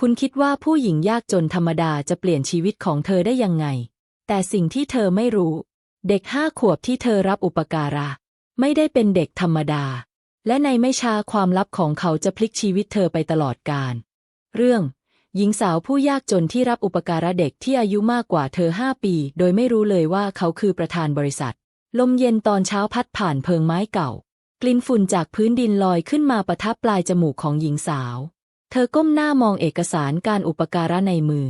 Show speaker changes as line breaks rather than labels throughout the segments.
คุณคิดว่าผู้หญิงยากจนธรรมดาจะเปลี่ยนชีวิตของเธอได้ยังไง แต่สิ่งที่เธอไม่รู้ เด็กห้าขวบที่เธอรับอุปการะ ไม่ได้เป็นเด็กธรรมดา และในไม่ช้าความลับของเขาจะพลิกชีวิตเธอไปตลอดกาล เรื่อง หญิงสาวผู้ยากจนที่รับอุปการะเด็กที่อายุมากกว่าเธอห้าปี โดยไม่รู้เลยว่าเขาคือประธานบริษัท ลมเย็นตอนเช้าพัดผ่านเพิงไม้เก่า กลิ่นฝุ่นจากพื้นดินลอยขึ้นมาประทับปลายจมูกของหญิงสาว เธอก้มหน้ามองเอกสารการอุปการะในมือ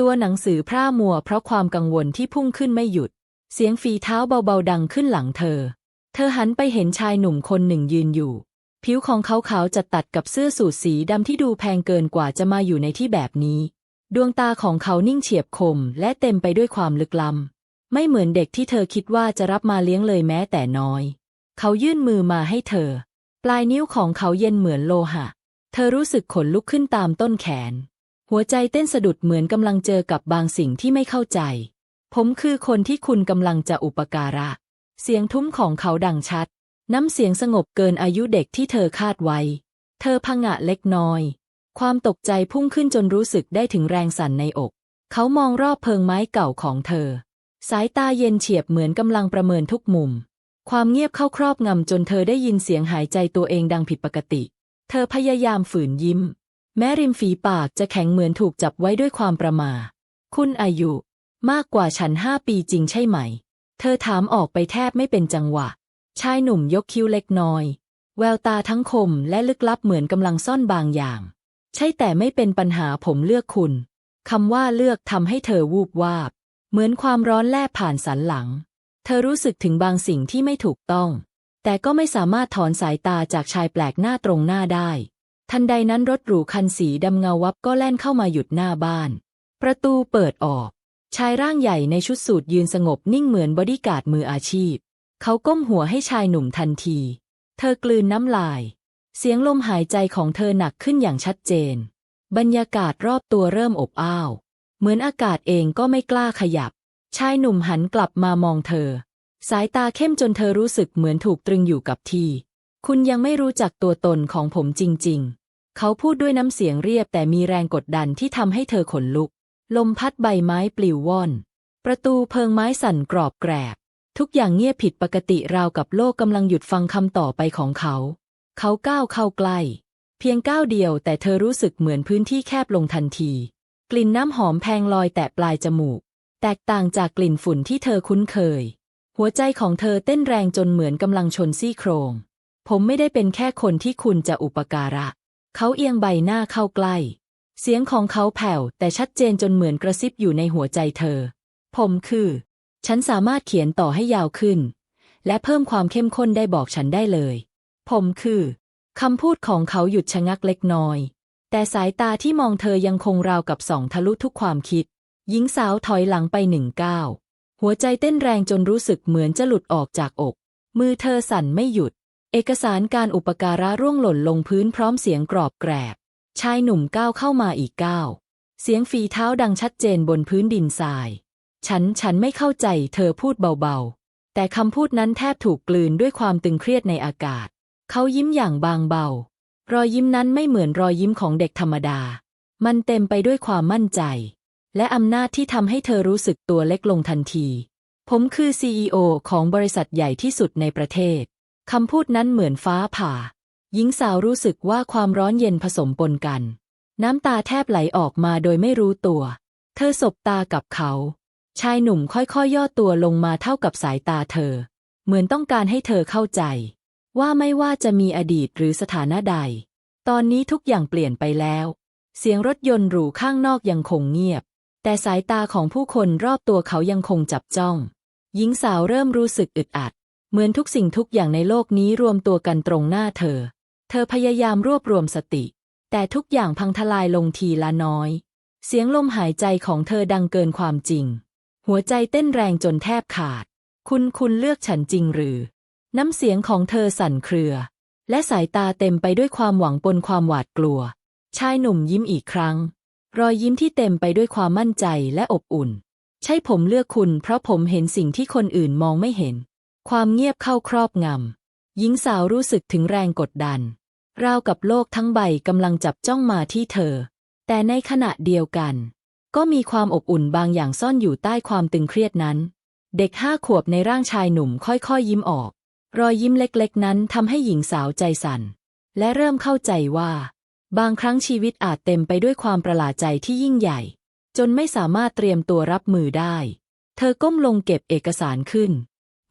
ตัวหนังสือพร่ามัวเพราะความกังวลที่พุ่งขึ้นไม่หยุด เสียงฝีเท้าเบาๆดังขึ้นหลังเธอ เธอหันไปเห็นชายหนุ่มคนหนึ่งยืนอยู่ ผิวของเขาขาวจัดตัดกับเสื้อสูทสีดำที่ดูแพงเกินกว่าจะมาอยู่ในที่แบบนี้ ดวงตาของเขานิ่งเฉียบคมและเต็มไปด้วยความลึกล้ำไม่เหมือนเด็กที่เธอคิดว่าจะรับมาเลี้ยงเลยแม้แต่น้อย เขายื่นมือมาให้เธอ ปลายนิ้วของเขาเย็นเหมือนโลหะ เธอรู้สึกขนลุกขึ้นตามต้นแขน หัวใจเต้นสะดุดเหมือนกำลังเจอกับบางสิ่งที่ไม่เข้าใจ ผมคือคนที่คุณกำลังจะอุปการะ เสียงทุ้มของเขาดังชัด น้ำเสียงสงบเกินอายุเด็กที่เธอคาดไว้ เธอพงะเล็กน้อย ความตกใจพุ่งขึ้นจนรู้สึกได้ถึงแรงสั่นในอก เขามองรอบเพิงไม้เก่าของเธอ สายตาเย็นเฉียบเหมือนกำลังประเมินทุกมุม ความเงียบเข้าครอบงำจนเธอได้ยินเสียงหายใจตัวเองดังผิดปกติ เธอพยายามฝืนยิ้ม แม้ริมฝีปากจะแข็งเหมือนถูกจับไว้ด้วยความประมาคุณอายุ มากกว่าฉันห้าปีจริงใช่ไหม เธอถามออกไปแทบไม่เป็นจังหวะ ชายหนุ่มยกคิ้วเล็กน้อย แววตาทั้งคมและลึกลับเหมือนกำลังซ่อนบางอย่าง ใช่แต่ไม่เป็นปัญหาผมเลือกคุณคำว่าเลือกทำให้เธอวูบวาบ เหมือนความร้อนแลบผ่านสันหลัง เธอรู้สึกถึงบางสิ่งที่ไม่ถูกต้อง แต่ก็ไม่สามารถถอนสายตาจากชายแปลกหน้าตรงหน้าได้ ทันใดนั้นรถหรูคันสีดำเงาวับก็แล่นเข้ามาหยุดหน้าบ้าน ประตูเปิดออก ชายร่างใหญ่ในชุดสูทยืนสงบนิ่งเหมือนบอดี้การ์ดมืออาชีพ เขาก้มหัวให้ชายหนุ่มทันที เธอกลืนน้ำลาย เสียงลมหายใจของเธอหนักขึ้นอย่างชัดเจน บรรยากาศรอบตัวเริ่มอบอ้าว เหมือนอากาศเองก็ไม่กล้าขยับ ชายหนุ่มหันกลับมามองเธอ สายตาเข้มจนเธอรู้สึกเหมือนถูกตรึงอยู่กับที่ คุณยังไม่รู้จักตัวตนของผมจริง ๆ เขาพูดด้วยน้ำเสียงเรียบแต่มีแรงกดดันที่ทำให้เธอขนลุก ลมพัดใบไม้ปลิวว่อน ประตูเพิงไม้สั่นกรอบแกรบ ทุกอย่างเงียบผิดปกติราวกับโลกกำลังหยุดฟังคำต่อไปของเขา เขาก้าวเข้าใกล้ เพียงก้าวเดียวแต่เธอรู้สึกเหมือนพื้นที่แคบลงทันที กลิ่นน้ำหอมแพงลอยแตะปลายจมูก แตกต่างจากกลิ่นฝุ่นที่เธอคุ้นเคย หัวใจของเธอเต้นแรงจนเหมือนกำลังชนซี่โครง ผมไม่ได้เป็นแค่คนที่คุณจะอุปการะ เขาเอียงใบหน้าเข้าใกล้ เสียงของเขาแผ่วแต่ชัดเจนจนเหมือนกระซิบอยู่ในหัวใจเธอ ผมคือ ฉันสามารถเขียนต่อให้ยาวขึ้น และเพิ่มความเข้มข้นได้บอกฉันได้เลย ผมคือคำพูดของเขาหยุดชะงักเล็กน้อย แต่สายตาที่มองเธอยังคงราวกับส่องทะลุทุกความคิด หญิงสาวถอยหลังไปหนึ่งก้าว หัวใจเต้นแรงจนรู้สึกเหมือนจะหลุดออกจากอก มือเธอสั่นไม่หยุด เอกสารการอุปการะร่วงหล่นลงพื้นพร้อมเสียงกรอบแกรบ ชายหนุ่มก้าวเข้ามาอีกก้าว เสียงฝีเท้าดังชัดเจนบนพื้นดินทราย ฉันฉันไม่เข้าใจเธอพูดเบาๆ แต่คำพูดนั้นแทบถูกกลืนด้วยความตึงเครียดในอากาศ เขายิ้มอย่างบางเบา รอยยิ้มนั้นไม่เหมือนรอยยิ้มของเด็กธรรมดา มันเต็มไปด้วยความมั่นใจ และอำนาจที่ทำให้เธอรู้สึกตัวเล็กลงทันที ผมคือ CEO ของบริษัทใหญ่ที่สุดในประเทศ คำพูดนั้นเหมือนฟ้าผ่า หญิงสาวรู้สึกว่าความร้อนเย็นผสมปนกัน น้ำตาแทบไหลออกมาโดยไม่รู้ตัว เธอสบตากับเขา ชายหนุ่มค่อยๆย่อตัวลงมาเท่ากับสายตาเธอ เหมือนต้องการให้เธอเข้าใจ ว่าไม่ว่าจะมีอดีตหรือสถานะใด ตอนนี้ทุกอย่างเปลี่ยนไปแล้ว เสียงรถยนต์หรูข้างนอกยังคงเงียบ แต่สายตาของผู้คนรอบตัวเขายังคงจับจ้อง หญิงสาวเริ่มรู้สึกอึดอัด เหมือนทุกสิ่งทุกอย่างในโลกนี้รวมตัวกันตรงหน้าเธอ เธอพยายามรวบรวมสติ แต่ทุกอย่างพังทลายลงทีละน้อย เสียงลมหายใจของเธอดังเกินความจริง หัวใจเต้นแรงจนแทบขาด คุณคุณเลือกฉันจริงหรือ น้ำเสียงของเธอสั่นเครือ และสายตาเต็มไปด้วยความหวังปนความหวาดกลัว ชายหนุ่มยิ้มอีกครั้ง รอยยิ้มที่เต็มไปด้วยความมั่นใจและอบอุ่น ใช่ผมเลือกคุณ เพราะผมเห็นสิ่งที่คนอื่นมองไม่เห็น ความเงียบเข้าครอบงำหญิงสาวรู้สึกถึงแรงกดดัน ราวกับโลกทั้งใบกำลังจับจ้องมาที่เธอ แต่ในขณะเดียวกัน ก็มีความอบอุ่นบางอย่างซ่อนอยู่ใต้ความตึงเครียดนั้น เด็กห้าขวบในร่างชายหนุ่มค่อยๆยิ้มออก รอยยิ้มเล็กๆ นั้นทำให้หญิงสาวใจสั่นและเริ่มเข้าใจว่า บางครั้งชีวิตอาจเต็มไปด้วยความประหลาดใจที่ยิ่งใหญ่ จนไม่สามารถเตรียมตัวรับมือได้ เธอก้มลงเก็บเอกสารขึ้น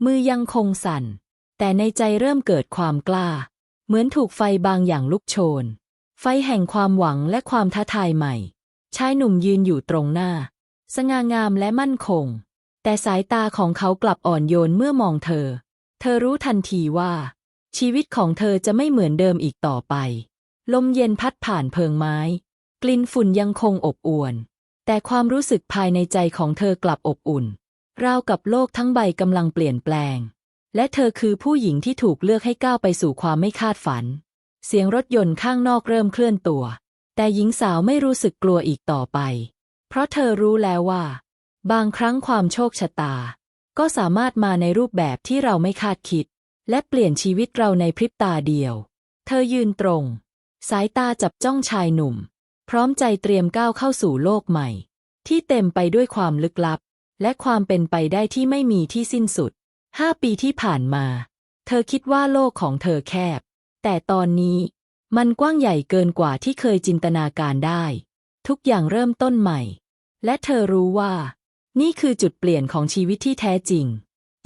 มือยังคงสั่น แต่ในใจเริ่มเกิดความกล้า เหมือนถูกไฟบางอย่างลุกโชน ไฟแห่งความหวังและความท้าทายใหม่ ชายหนุ่มยืนอยู่ตรงหน้า สง่างามและมั่นคง แต่สายตาของเขากลับอ่อนโยนเมื่อมองเธอ เธอรู้ทันทีว่า ชีวิตของเธอจะไม่เหมือนเดิมอีกต่อไป ลมเย็นพัดผ่านเพิงไม้ กลิ่นฝุ่นยังคงอบอวน แต่ความรู้สึกภายในใจของเธอกลับอบอุ่น ราวกับโลกทั้งใบกำลังเปลี่ยนแปลง และเธอคือผู้หญิงที่ถูกเลือกให้ก้าวไปสู่ความไม่คาดฝัน เสียงรถยนต์ข้างนอกเริ่มเคลื่อนตัว แต่หญิงสาวไม่รู้สึกกลัวอีกต่อไป เพราะเธอรู้แล้วว่า บางครั้งความโชคชะตา ก็สามารถมาในรูปแบบที่เราไม่คาดคิด และเปลี่ยนชีวิตเราในพริบตาเดียว เธอยืนตรง สายตาจับจ้องชายหนุ่ม พร้อมใจเตรียมก้าวเข้าสู่โลกใหม่ ที่เต็มไปด้วยความลึกลับ และความเป็นไปได้ที่ไม่มีที่สิ้นสุดห้าปีที่ผ่านมา เธอคิดว่าโลกของเธอแคบ แต่ตอนนี้มันกว้างใหญ่เกินกว่าที่เคยจินตนาการได้ ทุกอย่างเริ่มต้นใหม่ และเธอรู้ว่า นี่คือจุดเปลี่ยนของชีวิตที่แท้จริง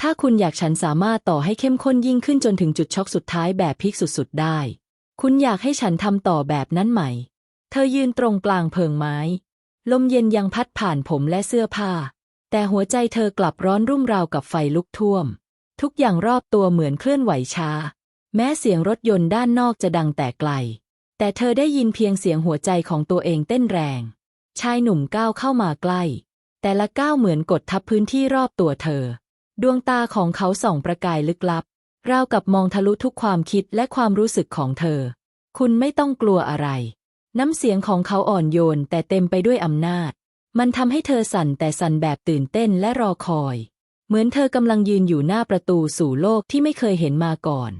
ถ้าคุณอยากฉันสามารถต่อให้เข้มข้นยิ่งขึ้นจนถึงจุดช็อกสุดท้ายแบบพิกสุดๆได้ คุณอยากให้ฉันทำต่อแบบนั้นไหม เธอยืนตรงกลางเพิงไม้ ลมเย็นยังพัดผ่านผมและเสื้อผ้า แต่หัวใจเธอกลับร้อนรุ่มราวกับไฟลุกท่วม ทุกอย่างรอบตัวเหมือนเคลื่อนไหวช้า แม้เสียงรถยนต์ด้านนอกจะดังแต่ไกล แต่เธอได้ยินเพียงเสียงหัวใจของตัวเองเต้นแรง ชายหนุ่มก้าวเข้ามาใกล้ แต่ละก้าวเหมือนกดทับพื้นที่รอบตัวเธอ ดวงตาของเขาส่องประกายลึกลับ ราวกับมองทะลุทุกความคิดและความรู้สึกของเธอ คุณไม่ต้องกลัวอะไร น้ำเสียงของเขาอ่อนโยนแต่เต็มไปด้วยอำนาจ มันทำให้เธอสั่นแต่สั่นแบบตื่นเต้นและรอคอย เหมือนเธอกำลังยืนอยู่หน้าประตูสู่โลกที่ไม่เคยเห็นมาก่อน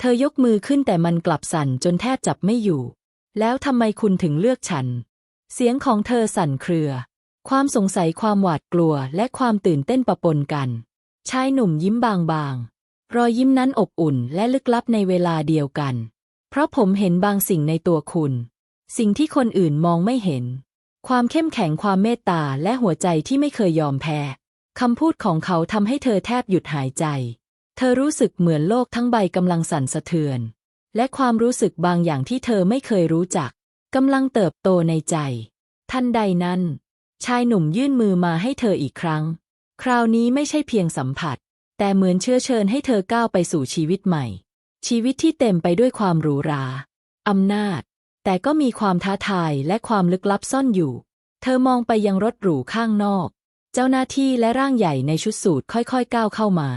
เธอยกมือขึ้นแต่มันกลับสั่นจนแทบจับไม่อยู่ แล้วทำไมคุณถึงเลือกฉัน เสียงของเธอสั่นเครือ ความสงสัยความหวาดกลัวและความตื่นเต้นปะปนกัน ชายหนุ่มยิ้มบางๆ รอยยิ้มนั้นอบอุ่นและลึกลับในเวลาเดียวกัน เพราะผมเห็นบางสิ่งในตัวคุณ สิ่งที่คนอื่นมองไม่เห็น ความเข้มแข็งความเมตตาและหัวใจที่ไม่เคยยอมแพ้คำพูดของเขาทำให้เธอแทบหยุดหายใจ เธอรู้สึกเหมือนโลกทั้งใบกำลังสั่นสะเทือน และความรู้สึกบางอย่างที่เธอไม่เคยรู้จักกำลังเติบโตในใจ ทันใดนั้น ชายหนุ่มยื่นมือมาให้เธออีกครั้ง คราวนี้ไม่ใช่เพียงสัมผัส แต่เหมือนเชื้อเชิญให้เธอก้าวไปสู่ชีวิตใหม่ ชีวิตที่เต็มไปด้วยความหรูหราอำนาจ แต่ก็มีความท้าทายและความลึกลับซ่อนอยู่ เธอมองไปยังรถหรูข้างนอก เจ้าหน้าที่และร่างใหญ่ในชุดสูทค่อยๆก้าวเข้ามา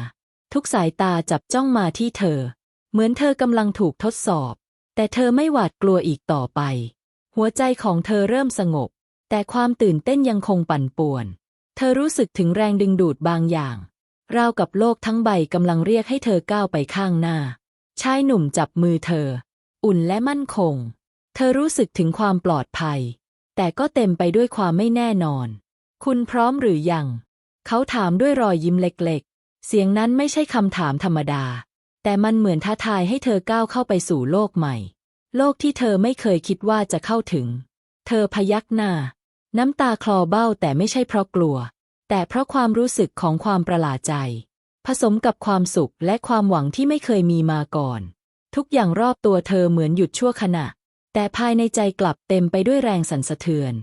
ทุกสายตาจับจ้องมาที่เธอ เหมือนเธอกำลังถูกทดสอบ แต่เธอไม่หวาดกลัวอีกต่อไป หัวใจของเธอเริ่มสงบ แต่ความตื่นเต้นยังคงปั่นป่วน เธอรู้สึกถึงแรงดึงดูดบางอย่าง ราวกับโลกทั้งใบกำลังเรียกให้เธอก้าวไปข้างหน้า ชายหนุ่มจับมือเธอ อุ่นและมั่นคง เธอรู้สึกถึงความปลอดภัย แต่ก็เต็มไปด้วยความไม่แน่นอน คุณพร้อมหรือยัง เขาถามด้วยรอยยิ้มเล็กๆ เสียงนั้นไม่ใช่คำถามธรรมดา แต่มันเหมือนท้าทายให้เธอก้าวเข้าไปสู่โลกใหม่ โลกที่เธอไม่เคยคิดว่าจะเข้าถึง เธอพยักหน้า น้ำตาคลอเบ้าแต่ไม่ใช่เพราะกลัว แต่เพราะความรู้สึกของความประหลาดใจ ผสมกับความสุขและความหวังที่ไม่เคยมีมาก่อน ทุกอย่างรอบตัวเธอเหมือนหยุดชั่วขณะ แต่ภายในใจกลับเต็มไปด้วยแรงสั่นสะเทือน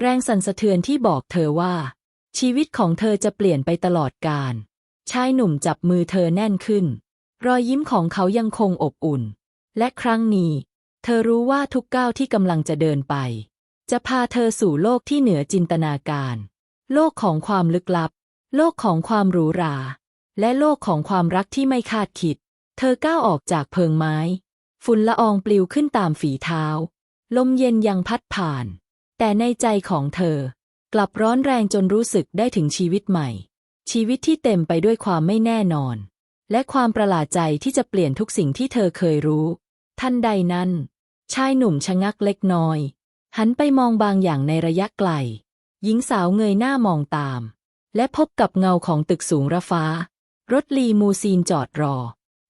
แรงสั่นสะเทือนที่บอกเธอว่า ชีวิตของเธอจะเปลี่ยนไปตลอดกาลชายหนุ่มจับมือเธอแน่นขึ้น รอยยิ้มของเขายังคงอบอุ่น และครั้งนี้ เธอรู้ว่าทุกก้าวที่กำลังจะเดินไป จะพาเธอสู่โลกที่เหนือจินตนาการ โลกของความลึกลับ โลกของความหรูหรา และโลกของความรักที่ไม่คาดคิด เธอก้าวออกจากเพิงไม้ ฝุ่นละอองปลิวขึ้นตามฝีเท้า ลมเย็นยังพัดผ่าน แต่ในใจของเธอ กลับร้อนแรงจนรู้สึกได้ถึงชีวิตใหม่ ชีวิตที่เต็มไปด้วยความไม่แน่นอน และความประหลาดใจที่จะเปลี่ยนทุกสิ่งที่เธอเคยรู้ ทันใดนั้น ชายหนุ่มชะงักเล็กน้อย หันไปมองบางอย่างในระยะไกล หญิงสาวเงยหน้ามองตาม และพบกับเงาของตึกสูงระฟ้า รถลีมูซีนจอดรอ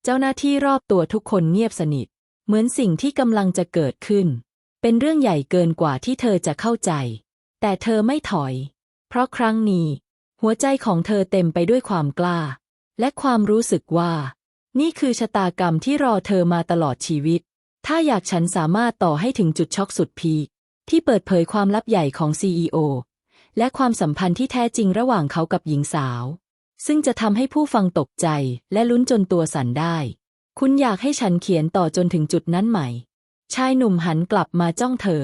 เจ้าหน้าที่รอบตัวทุกคนเงียบสนิท เหมือนสิ่งที่กำลังจะเกิดขึ้น เป็นเรื่องใหญ่เกินกว่าที่เธอจะเข้าใจ แต่เธอไม่ถอย เพราะครั้งนี้ หัวใจของเธอเต็มไปด้วยความกล้า และความรู้สึกว่า นี่คือชะตากรรมที่รอเธอมาตลอดชีวิต ถ้าอยากฉันสามารถต่อให้ถึงจุดช็อกสุดพีคที่เปิดเผยความลับใหญ่ของ CEO และความสัมพันธ์ที่แท้จริงระหว่างเขากับหญิงสาว ซึ่งจะทำให้ผู้ฟังตกใจและลุ้นจนตัวสั่นได้ คุณอยากให้ฉันเขียนต่อจนถึงจุดนั้นไหม ชายหนุ่มหันกลับมาจ้องเธอ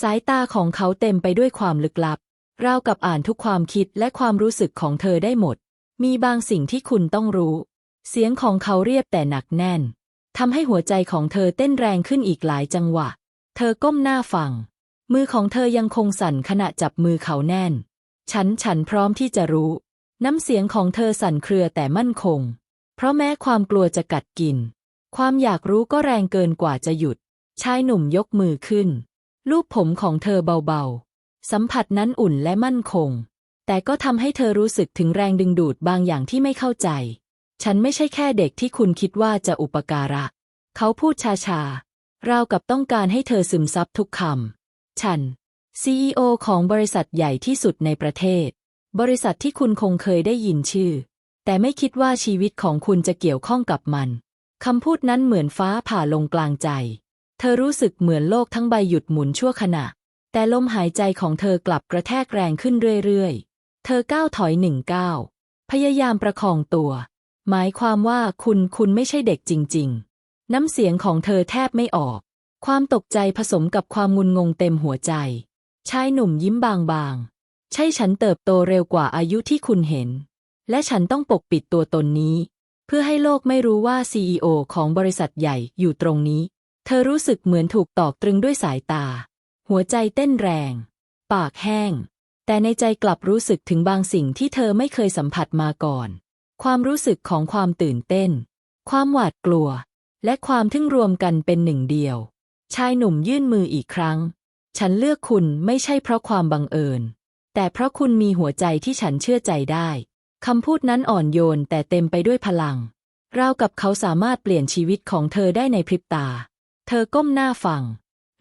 สายตาของเขาเต็มไปด้วยความลึกลับ ราวกับอ่านทุกความคิดและความรู้สึกของเธอได้หมด มีบางสิ่งที่คุณต้องรู้ เสียงของเขาเรียบแต่หนักแน่นทำให้หัวใจของเธอเต้นแรงขึ้นอีกหลายจังหวะ เธอก้มหน้าฟัง มือของเธอยังคงสั่นขณะจับมือเขาแน่น ฉันฉันพร้อมที่จะรู้ น้ำเสียงของเธอสั่นเครือแต่มั่นคง เพราะแม้ความกลัวจะกัดกิน ความอยากรู้ก็แรงเกินกว่าจะหยุด ชายหนุ่มยกมือขึ้น ลูบผมของเธอเบาๆ สัมผัสนั้นอุ่นและมั่นคง แต่ก็ทำให้เธอรู้สึกถึงแรงดึงดูดบางอย่างที่ไม่เข้าใจ ฉันไม่ใช่แค่เด็กที่คุณคิดว่าจะอุปการะ เขาพูดชาๆราวกับต้องการให้เธอซึมซับทุกคำ ฉัน CEO ของบริษัทใหญ่ที่สุดในประเทศ บริษัทที่คุณคงเคยได้ยินชื่อ แต่ไม่คิดว่าชีวิตของคุณจะเกี่ยวข้องกับมันคำพูดนั้นเหมือนฟ้าผ่าลงกลางใจ เธอรู้สึกเหมือนโลกทั้งใบหยุดหมุนชั่วขณะ แต่ลมหายใจของเธอกลับกระแทกแรงขึ้นเรื่อยๆ เธอก้าวถอยหนึ่งก้าวพยายามประคองตัว หมายความว่าคุณคุณไม่ใช่เด็กจริง ๆ น้ำเสียงของเธอแทบไม่ออก ความตกใจผสมกับความงุนงงเต็มหัวใจ ชายหนุ่มยิ้มบางๆ ใช่ฉันเติบโตเร็วกว่าอายุที่คุณเห็น และฉันต้องปกปิดตัวตนนี้ เพื่อให้โลกไม่รู้ว่า CEO ของบริษัทใหญ่อยู่ตรงนี้ เธอรู้สึกเหมือนถูกตอกตรึงด้วยสายตา หัวใจเต้นแรง ปากแห้ง แต่ในใจกลับรู้สึกถึงบางสิ่งที่เธอไม่เคยสัมผัสมาก่อน ความรู้สึกของความตื่นเต้น ความหวาดกลัว และความทึ่งรวมกันเป็นหนึ่งเดียว ชายหนุ่มยื่นมืออีกครั้ง ฉันเลือกคุณไม่ใช่เพราะความบังเอิญ แต่เพราะคุณมีหัวใจที่ฉันเชื่อใจได้ คำพูดนั้นอ่อนโยนแต่เต็มไปด้วยพลัง ราวกับเขาสามารถเปลี่ยนชีวิตของเธอได้ในพริบตา เธอก้มหน้าฟัง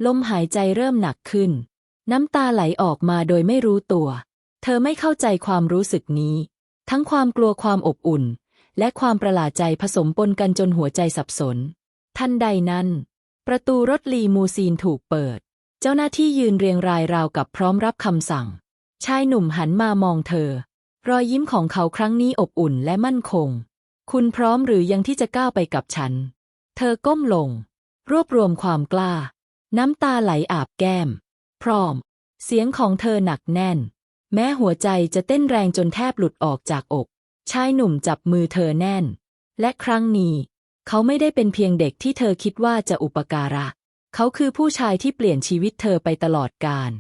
ลมหายใจเริ่มหนักขึ้น น้ำตาไหลออกมาโดยไม่รู้ตัว เธอไม่เข้าใจความรู้สึกนี้ ทั้งความกลัวความอบอุ่น และความประหลาดใจผสมปนกันจนหัวใจสับสน ทันใดนั้น ประตูรถลีมูซีนถูกเปิด เจ้าหน้าที่ยืนเรียงรายราวกับพร้อมรับคำสั่ง ชายหนุ่มหันมามองเธอ รอยยิ้มของเขาครั้งนี้อบอุ่นและมั่นคง คุณพร้อมหรือยังที่จะก้าวไปกับฉัน เธอก้มลง รวบรวมความกล้า น้ำตาไหลอาบแก้ม พร้อม เสียงของเธอหนักแน่น แม้หัวใจจะเต้นแรงจนแทบหลุดออกจากอก ชายหนุ่มจับมือเธอแน่น และครั้งนี้ เขาไม่ได้เป็นเพียงเด็กที่เธอคิดว่าจะอุปการะ เขาคือผู้ชายที่เปลี่ยนชีวิตเธอไปตลอดกาล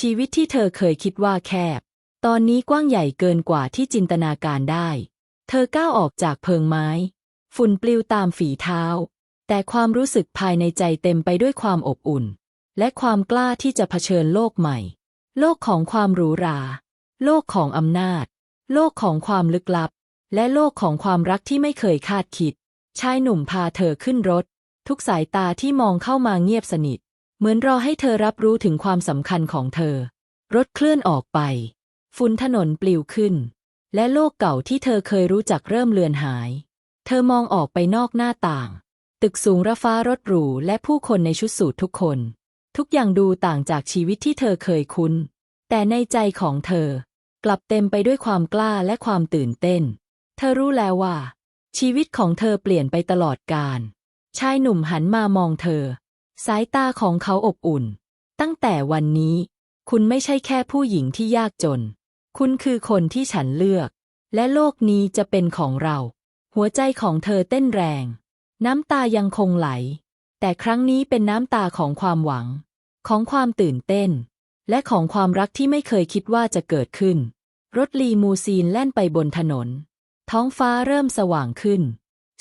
ชีวิตที่เธอเคยคิดว่าแคบ ตอนนี้กว้างใหญ่เกินกว่าที่จินตนาการได้ เธอก้าวออกจากเพิงไม้ ฝุ่นปลิวตามฝีเท้า แต่ความรู้สึกภายในใจเต็มไปด้วยความอบอุ่น และความกล้าที่จะเผชิญโลกใหม่ โลกของความหรูหรา โลกของอำนาจ โลกของความลึกลับ และโลกของความรักที่ไม่เคยคาดคิด ชายหนุ่มพาเธอขึ้นรถ ทุกสายตาที่มองเข้ามาเงียบสนิท เหมือนรอให้เธอรับรู้ถึงความสำคัญของเธอ รถเคลื่อนออกไป ฝุ่นถนนปลิวขึ้น และโลกเก่าที่เธอเคยรู้จักเริ่มเลือนหาย เธอมองออกไปนอกหน้าต่าง ตึกสูงระฟ้ารถหรูและผู้คนในชุดสูททุกคน ทุกอย่างดูต่างจากชีวิตที่เธอเคยคุ้น แต่ในใจของเธอ กลับเต็มไปด้วยความกล้าและความตื่นเต้น เธอรู้แล้วว่า ชีวิตของเธอเปลี่ยนไปตลอดกาลชายหนุ่มหันมามองเธอ สายตาของเขาอบอุ่น ตั้งแต่วันนี้ คุณไม่ใช่แค่ผู้หญิงที่ยากจน คุณคือคนที่ฉันเลือก และโลกนี้จะเป็นของเรา หัวใจของเธอเต้นแรง น้ำตายังคงไหล แต่ครั้งนี้เป็นน้ำตาของความหวัง ของความตื่นเต้น และของความรักที่ไม่เคยคิดว่าจะเกิดขึ้น รถลีมูซีนแล่นไปบนถนน ท้องฟ้าเริ่มสว่างขึ้น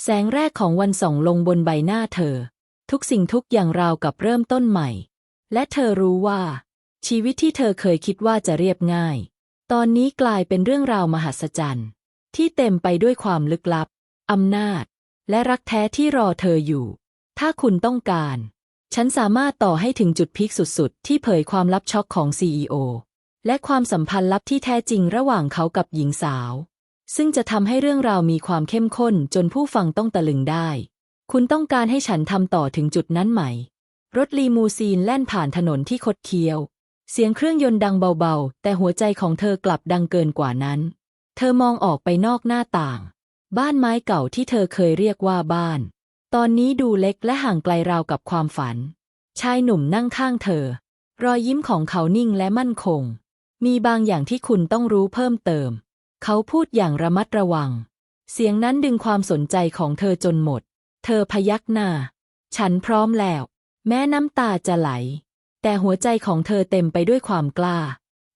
แสงแรกของวันส่องลงบนใบหน้าเธอ ทุกสิ่งทุกอย่างราวกับเริ่มต้นใหม่ และเธอรู้ว่า ชีวิตที่เธอเคยคิดว่าจะเรียบง่าย ตอนนี้กลายเป็นเรื่องราวมหัศจรรย์ ที่เต็มไปด้วยความลึกลับอำนาจ และรักแท้ที่รอเธออยู่ ถ้าคุณต้องการ ฉันสามารถต่อให้ถึงจุดพีคสุดๆ ที่เผยความลับช็อกของ CEO และความสัมพันธ์ลับที่แท้จริงระหว่างเขากับหญิงสาว ซึ่งจะทำให้เรื่องราวมีความเข้มข้นจนผู้ฟังต้องตะลึงได้ คุณต้องการให้ฉันทำต่อถึงจุดนั้นไหม รถลีมูซีนแล่นผ่านถนนที่คดเคี้ยว เสียงเครื่องยนต์ดังเบาๆ แต่หัวใจของเธอกลับดังเกินกว่านั้น เธอมองออกไปนอกหน้าต่าง บ้านไม้เก่าที่เธอเคยเรียกว่าบ้าน ตอนนี้ดูเล็กและห่างไกลราวกับความฝัน ชายหนุ่มนั่งข้างเธอ รอยยิ้มของเขานิ่งและมั่นคง มีบางอย่างที่คุณต้องรู้เพิ่มเติม เขาพูดอย่างระมัดระวัง เสียงนั้นดึงความสนใจของเธอจนหมด เธอพยักหน้า ฉันพร้อมแล้ว แม้น้ำตาจะไหล แต่หัวใจของเธอเต็มไปด้วยความกล้า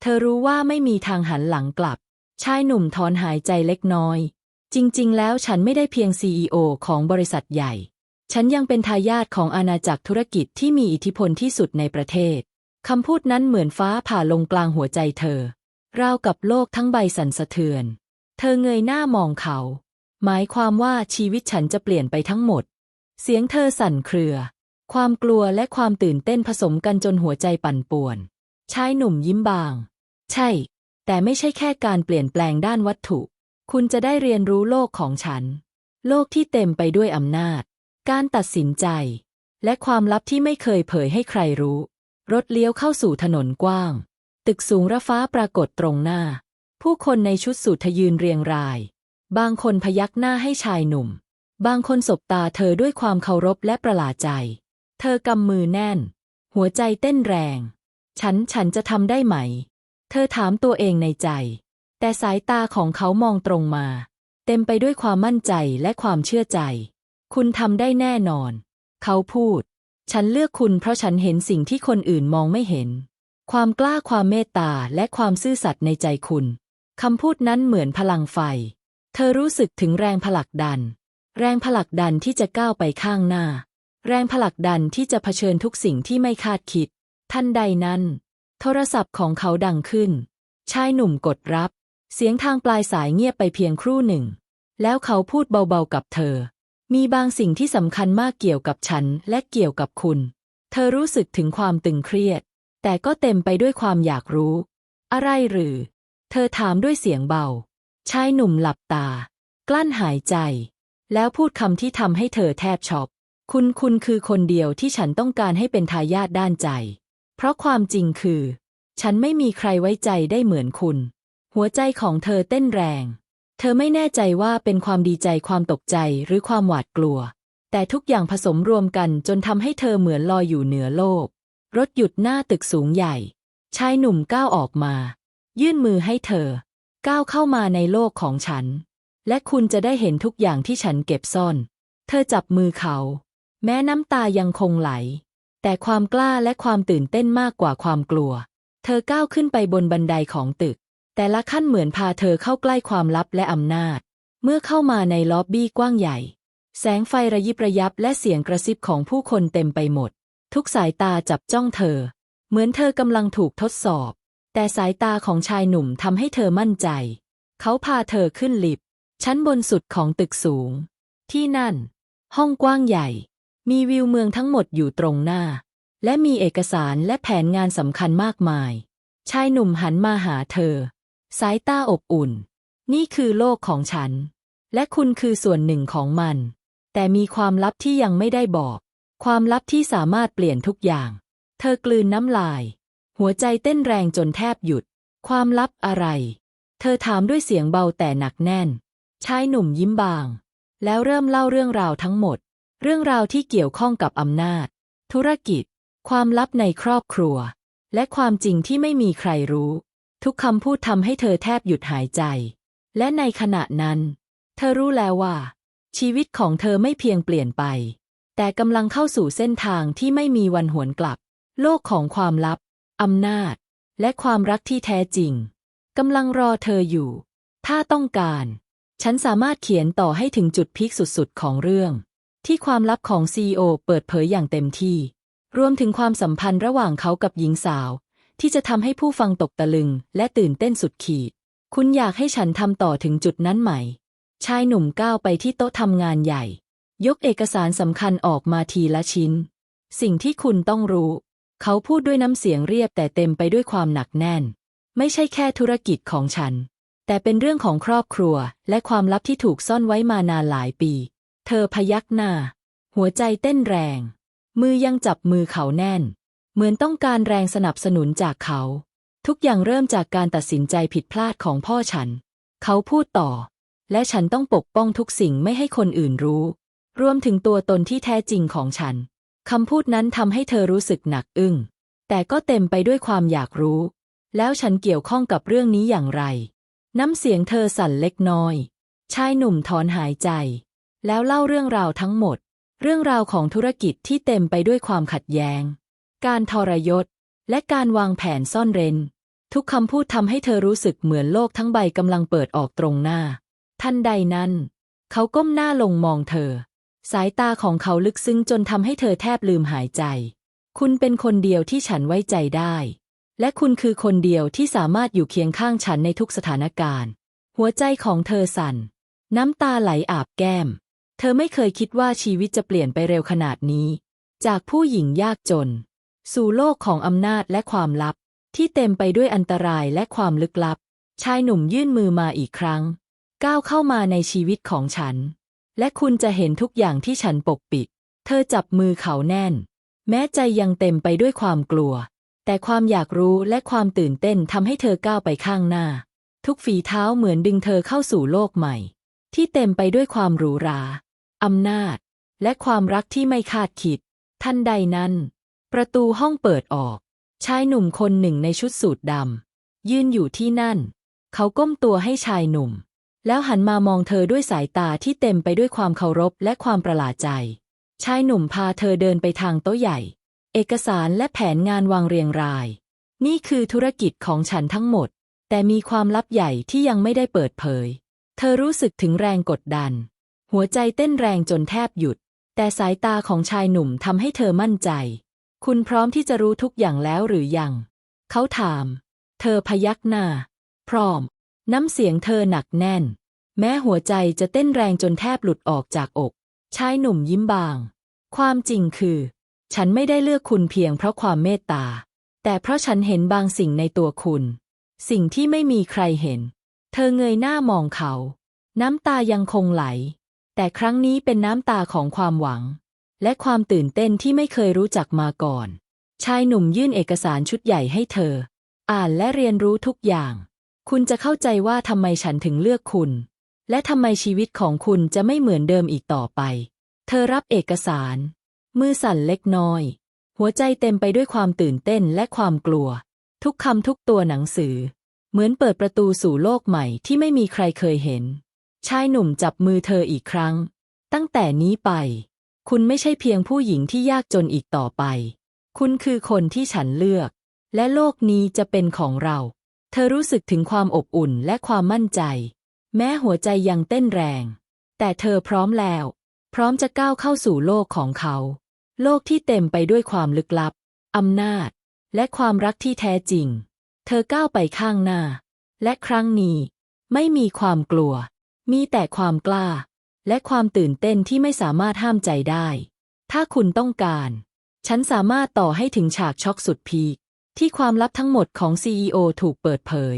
เธอรู้ว่าไม่มีทางหันหลังกลับ ชายหนุ่มถอนหายใจเล็กน้อย จริง ๆ แล้วฉันไม่ได้เพียงซีอของบริษัทใหญ่ ฉันยังเป็นทายาทของอาณาจักรธุรกิจที่มีอิทธิพลที่สุดในประเทศคำพูดนั้นเหมือนฟ้าผ่าลงกลางหัวใจเธอ ราวกับโลกทั้งใบสั่นสะเทือน เธอเงยหน้ามองเขา หมายความว่าชีวิตฉันจะเปลี่ยนไปทั้งหมด เสียงเธอสั่นเครือ ความกลัวและความตื่นเต้นผสมกันจนหัวใจปั่นป่วน ชายหนุ่มยิ้มบาง ใช่ แต่ไม่ใช่แค่การเปลี่ยนแปลงด้านวัตถุ คุณจะได้เรียนรู้โลกของฉัน โลกที่เต็มไปด้วยอำนาจ การตัดสินใจ และความลับที่ไม่เคยเผยให้ใครรู้ รถเลี้ยวเข้าสู่ถนนกว้าง ตึกสูงระฟ้าปรากฏตรงหน้า ผู้คนในชุดสูทยืนเรียงราย บางคนพยักหน้าให้ชายหนุ่ม บางคนสบตาเธอด้วยความเคารพและประหลาดใจ เธอกำมือแน่น หัวใจเต้นแรง ฉันฉันจะทำได้ไหม เธอถามตัวเองในใจ แต่สายตาของเขามองตรงมา เต็มไปด้วยความมั่นใจและความเชื่อใจ คุณทำได้แน่นอน เขาพูด ฉันเลือกคุณเพราะฉันเห็นสิ่งที่คนอื่นมองไม่เห็น ความกล้าความเมตตาและความซื่อสัตย์ในใจคุณ คำพูดนั้นเหมือนพลังไฟ เธอรู้สึกถึงแรงผลักดัน แรงผลักดันที่จะก้าวไปข้างหน้า แรงผลักดันที่จะเผชิญทุกสิ่งที่ไม่คาดคิด ทันใดนั้น โทรศัพท์ของเขาดังขึ้น ชายหนุ่มกดรับ เสียงทางปลายสายเงียบไปเพียงครู่หนึ่ง แล้วเขาพูดเบาๆกับเธอ มีบางสิ่งที่สำคัญมากเกี่ยวกับฉันและเกี่ยวกับคุณ เธอรู้สึกถึงความตึงเครียด แต่ก็เต็มไปด้วยความอยากรู้ อะไรหรือ เธอถามด้วยเสียงเบา ชายหนุ่มหลับตา กลั้นหายใจ แล้วพูดคำที่ทำให้เธอแทบช็อกคุณคุณคือคนเดียวที่ฉันต้องการให้เป็นทายาทด้านใจ เพราะความจริงคือ ฉันไม่มีใครไว้ใจได้เหมือนคุณ หัวใจของเธอเต้นแรง เธอไม่แน่ใจว่าเป็นความดีใจความตกใจหรือความหวาดกลัว แต่ทุกอย่างผสมรวมกันจนทำให้เธอเหมือนลอยอยู่เหนือโลก รถหยุดหน้าตึกสูงใหญ่ ชายหนุ่มก้าวออกมา ยื่นมือให้เธอ ก้าวเข้ามาในโลกของฉัน และคุณจะได้เห็นทุกอย่างที่ฉันเก็บซ่อน เธอจับมือเขา แม้น้ำตายังคงไหล แต่ความกล้าและความตื่นเต้นมากกว่าความกลัว เธอก้าวขึ้นไปบนบันไดของตึก แต่ละขั้นเหมือนพาเธอเข้าใกล้ความลับและอำนาจ เมื่อเข้ามาในล็อบบี้กว้างใหญ่ แสงไฟระยิบระยับและเสียงกระซิบของผู้คนเต็มไปหมด ทุกสายตาจับจ้องเธอ เหมือนเธอกำลังถูกทดสอบ แต่สายตาของชายหนุ่มทำให้เธอมั่นใจ เขาพาเธอขึ้นลิฟต์ชั้นบนสุดของตึกสูง ที่นั่น ห้องกว้างใหญ่ มีวิวเมืองทั้งหมดอยู่ตรงหน้า และมีเอกสารและแผนงานสำคัญมากมาย ชายหนุ่มหันมาหาเธอ สายตาอบอุ่น นี่คือโลกของฉัน และคุณคือส่วนหนึ่งของมัน แต่มีความลับที่ยังไม่ได้บอก ความลับที่สามารถเปลี่ยนทุกอย่าง เธอกลืนน้ำลาย หัวใจเต้นแรงจนแทบหยุด ความลับอะไร เธอถามด้วยเสียงเบาแต่หนักแน่น ชายหนุ่มยิ้มบาง แล้วเริ่มเล่าเรื่องราวทั้งหมด เรื่องราวที่เกี่ยวข้องกับอำนาจ ธุรกิจ ความลับในครอบครัว และความจริงที่ไม่มีใครรู้ ทุกคำพูดทำให้เธอแทบหยุดหายใจ และในขณะนั้น เธอรู้แล้วว่า ชีวิตของเธอไม่เพียงเปลี่ยนไป แต่กำลังเข้าสู่เส้นทางที่ไม่มีวันหวนกลับ โลกของความลับ อำนาจ และความรักที่แท้จริงกำลังรอเธออยู่ ถ้าต้องการ ฉันสามารถเขียนต่อให้ถึงจุดพีคสุดๆ ของเรื่อง ที่ความลับของซีอเปิดเผยอย่างเต็มที่ รวมถึงความสัมพันธ์ระหว่างเขากับหญิงสาว ที่จะทำให้ผู้ฟังตกตะลึง และตื่นเต้นสุดขีด คุณอยากให้ฉันทำต่อถึงจุดนั้นไหม ชายหนุ่มก้าวไปที่โต๊ะทำงานใหญ่ ยกเอกสารสำคัญออกมาทีละชิ้น สิ่งที่คุณต้องรู้ เขาพูดด้วยน้ำเสียงเรียบแต่เต็มไปด้วยความหนักแน่น ไม่ใช่แค่ธุรกิจของฉัน แต่เป็นเรื่องของครอบครัว และความลับที่ถูกซ่อนไว้มานานหลายปี เธอพยักหน้า หัวใจเต้นแรง มือยังจับมือเขาแน่น เหมือนต้องการแรงสนับสนุนจากเขา ทุกอย่างเริ่มจากการตัดสินใจผิดพลาดของพ่อฉัน เขาพูดต่อ และฉันต้องปกป้องทุกสิ่งไม่ให้คนอื่นรู้ รวมถึงตัวตนที่แท้จริงของฉัน คำพูดนั้นทำให้เธอรู้สึกหนักอึ้ง แต่ก็เต็มไปด้วยความอยากรู้ แล้วฉันเกี่ยวข้องกับเรื่องนี้อย่างไร น้ำเสียงเธอสั่นเล็กน้อย ชายหนุ่มถอนหายใจ แล้วเล่าเรื่องราวทั้งหมด เรื่องราวของธุรกิจที่เต็มไปด้วยความขัดแย้ง การทรยศ และการวางแผนซ่อนเร้น ทุกคำพูดทำให้เธอรู้สึกเหมือนโลกทั้งใบกำลังเปิดออกตรงหน้า ทันใดนั้น เขาก้มหน้าลงมองเธอ สายตาของเขาลึกซึ้งจนทำให้เธอแทบลืมหายใจ คุณเป็นคนเดียวที่ฉันไว้ใจได้ และคุณคือคนเดียวที่สามารถอยู่เคียงข้างฉันในทุกสถานการณ์ หัวใจของเธอสั่น น้ำตาไหลอาบแก้ม เธอไม่เคยคิดว่าชีวิตจะเปลี่ยนไปเร็วขนาดนี้ จากผู้หญิงยากจน สู่โลกของอำนาจและความลับ ที่เต็มไปด้วยอันตรายและความลึกลับ ชายหนุ่มยื่นมือมาอีกครั้ง ก้าวเข้ามาในชีวิตของฉัน และคุณจะเห็นทุกอย่างที่ฉันปกปิด เธอจับมือเขาแน่น แม้ใจยังเต็มไปด้วยความกลัว แต่ความอยากรู้และความตื่นเต้นทำให้เธอก้าวไปข้างหน้า ทุกฝีเท้าเหมือนดึงเธอเข้าสู่โลกใหม่ ที่เต็มไปด้วยความหรูหราอำนาจ และความรักที่ไม่คาดคิด ทันใดนั้น ประตูห้องเปิดออก ชายหนุ่มคนหนึ่งในชุดสูทดำยืนอยู่ที่นั่น เขาก้มตัวให้ชายหนุ่ม แล้วหันมามองเธอด้วยสายตาที่เต็มไปด้วยความเคารพและความประหลาดใจ ชายหนุ่มพาเธอเดินไปทางโต๊ะใหญ่ เอกสารและแผนงานวางเรียงราย นี่คือธุรกิจของฉันทั้งหมด แต่มีความลับใหญ่ที่ยังไม่ได้เปิดเผย เธอรู้สึกถึงแรงกดดัน หัวใจเต้นแรงจนแทบหยุด แต่สายตาของชายหนุ่มทำให้เธอมั่นใจ คุณพร้อมที่จะรู้ทุกอย่างแล้วหรือยัง เขาถาม เธอพยักหน้า พร้อม น้ำเสียงเธอหนักแน่น แม้หัวใจจะเต้นแรงจนแทบหลุดออกจากอก ชายหนุ่มยิ้มบาง ความจริงคือ ฉันไม่ได้เลือกคุณเพียงเพราะความเมตตา แต่เพราะฉันเห็นบางสิ่งในตัวคุณ สิ่งที่ไม่มีใครเห็น เธอเงยหน้ามองเขา น้ำตายังคงไหล แต่ครั้งนี้เป็นน้ำตาของความหวัง และความตื่นเต้นที่ไม่เคยรู้จักมาก่อน ชายหนุ่มยื่นเอกสารชุดใหญ่ให้เธอ อ่านและเรียนรู้ทุกอย่าง คุณจะเข้าใจว่าทำไมฉันถึงเลือกคุณ และทำไมชีวิตของคุณจะไม่เหมือนเดิมอีกต่อไป เธอรับเอกสาร มือสั่นเล็กน้อย หัวใจเต็มไปด้วยความตื่นเต้นและความกลัว ทุกคำทุกตัวหนังสือ เหมือนเปิดประตูสู่โลกใหม่ที่ไม่มีใครเคยเห็น ชายหนุ่มจับมือเธออีกครั้ง ตั้งแต่นี้ไป คุณไม่ใช่เพียงผู้หญิงที่ยากจนอีกต่อไป คุณคือคนที่ฉันเลือก และโลกนี้จะเป็นของเรา เธอรู้สึกถึงความอบอุ่นและความมั่นใจ แม้หัวใจยังเต้นแรง แต่เธอพร้อมแล้ว พร้อมจะก้าวเข้าสู่โลกของเขา โลกที่เต็มไปด้วยความลึกลับอำนาจ และความรักที่แท้จริง เธอก้าวไปข้างหน้า และครั้งนี้ ไม่มีความกลัว มีแต่ความกล้า และความตื่นเต้นที่ไม่สามารถห้ามใจได้ ถ้าคุณต้องการ ฉันสามารถต่อให้ถึงฉากช็อกสุดพีค ที่ความลับทั้งหมดของ CEO ถูกเปิดเผย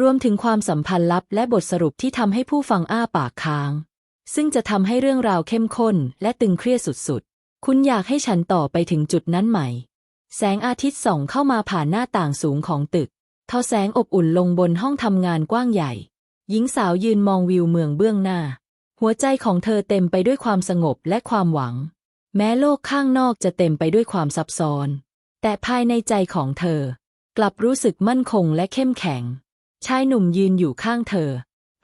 รวมถึงความสัมพันธ์ลับและบทสรุปที่ทำให้ผู้ฟังอ้าปากค้าง ซึ่งจะทำให้เรื่องราวเข้มข้นและตึงเครียดสุดๆ คุณอยากให้ฉันต่อไปถึงจุดนั้นไหม แสงอาทิตย์ส่องเข้ามาผ่านหน้าต่างสูงของตึก ทอแสงอบอุ่นลงบนห้องทำงานกว้างใหญ่ หญิงสาวยืนมองวิวเมืองเบื้องหน้า หัวใจของเธอเต็มไปด้วยความสงบและความหวัง แม้โลกข้างนอกจะเต็มไปด้วยความซับซ้อน แต่ภายในใจของเธอ กลับรู้สึกมั่นคงและเข้มแข็ง ชายหนุ่มยืนอยู่ข้างเธอ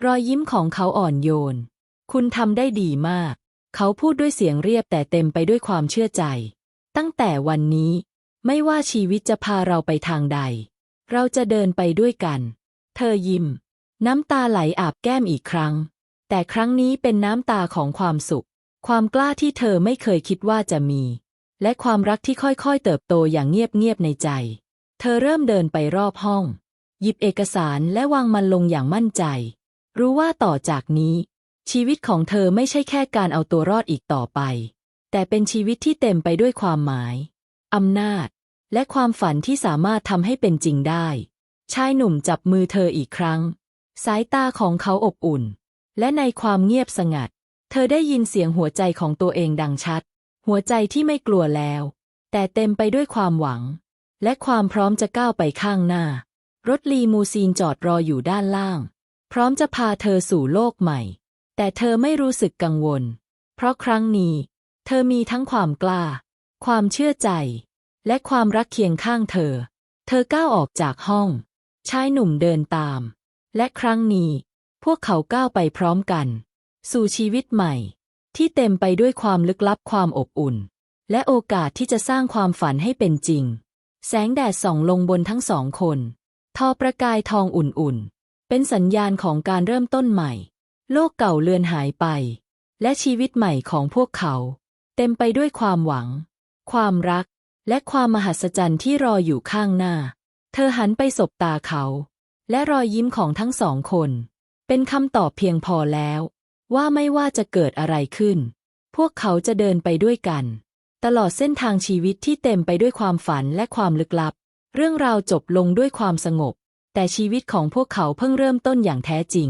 รอยยิ้มของเขาอ่อนโยน คุณทำได้ดีมาก เขาพูดด้วยเสียงเรียบแต่เต็มไปด้วยความเชื่อใจ ตั้งแต่วันนี้ ไม่ว่าชีวิตจะพาเราไปทางใด เราจะเดินไปด้วยกัน เธอยิ้ม น้ำตาไหลอาบแก้มอีกครั้ง แต่ครั้งนี้เป็นน้ำตาของความสุข ความกล้าที่เธอไม่เคยคิดว่าจะมี และความรักที่ค่อยๆเติบโตอย่างเงียบๆในใจ เธอเริ่มเดินไปรอบห้อง หยิบเอกสารและวางมันลงอย่างมั่นใจ รู้ว่าต่อจากนี้ ชีวิตของเธอไม่ใช่แค่การเอาตัวรอดอีกต่อไป แต่เป็นชีวิตที่เต็มไปด้วยความหมายอำนาจ และความฝันที่สามารถทำให้เป็นจริงได้ ชายหนุ่มจับมือเธออีกครั้ง สายตาของเขาอบอุ่น และในความเงียบสงัด เธอได้ยินเสียงหัวใจของตัวเองดังชัด หัวใจที่ไม่กลัวแล้ว แต่เต็มไปด้วยความหวัง และความพร้อมจะก้าวไปข้างหน้า รถลีมูซีนจอดรออยู่ด้านล่าง พร้อมจะพาเธอสู่โลกใหม่ แต่เธอไม่รู้สึกกังวล เพราะครั้งนี้ เธอมีทั้งความกล้า ความเชื่อใจ และความรักเคียงข้างเธอ เธอก้าวออกจากห้อง ชายหนุ่มเดินตาม และครั้งนี้ พวกเขาก้าวไปพร้อมกัน สู่ชีวิตใหม่ ที่เต็มไปด้วยความลึกลับความอบอุ่น และโอกาสที่จะสร้างความฝันให้เป็นจริง แสงแดดส่องลงบนทั้งสองคน ทอประกายทองอุ่นๆ เป็นสัญญาณของการเริ่มต้นใหม่ โลกเก่าเลือนหายไป และชีวิตใหม่ของพวกเขา เต็มไปด้วยความหวัง ความรัก และความมหัศจรรย์ที่รออยู่ข้างหน้า เธอหันไปสบตาเขา และรอยยิ้มของทั้งสองคน เป็นคำตอบเพียงพอแล้ว ว่าไม่ว่าจะเกิดอะไรขึ้น พวกเขาจะเดินไปด้วยกัน ตลอดเส้นทางชีวิตที่เต็มไปด้วยความฝันและความลึกลับ เรื่องราวจบลงด้วยความสงบ แต่ชีวิตของพวกเขาเพิ่งเริ่มต้นอย่างแท้จริง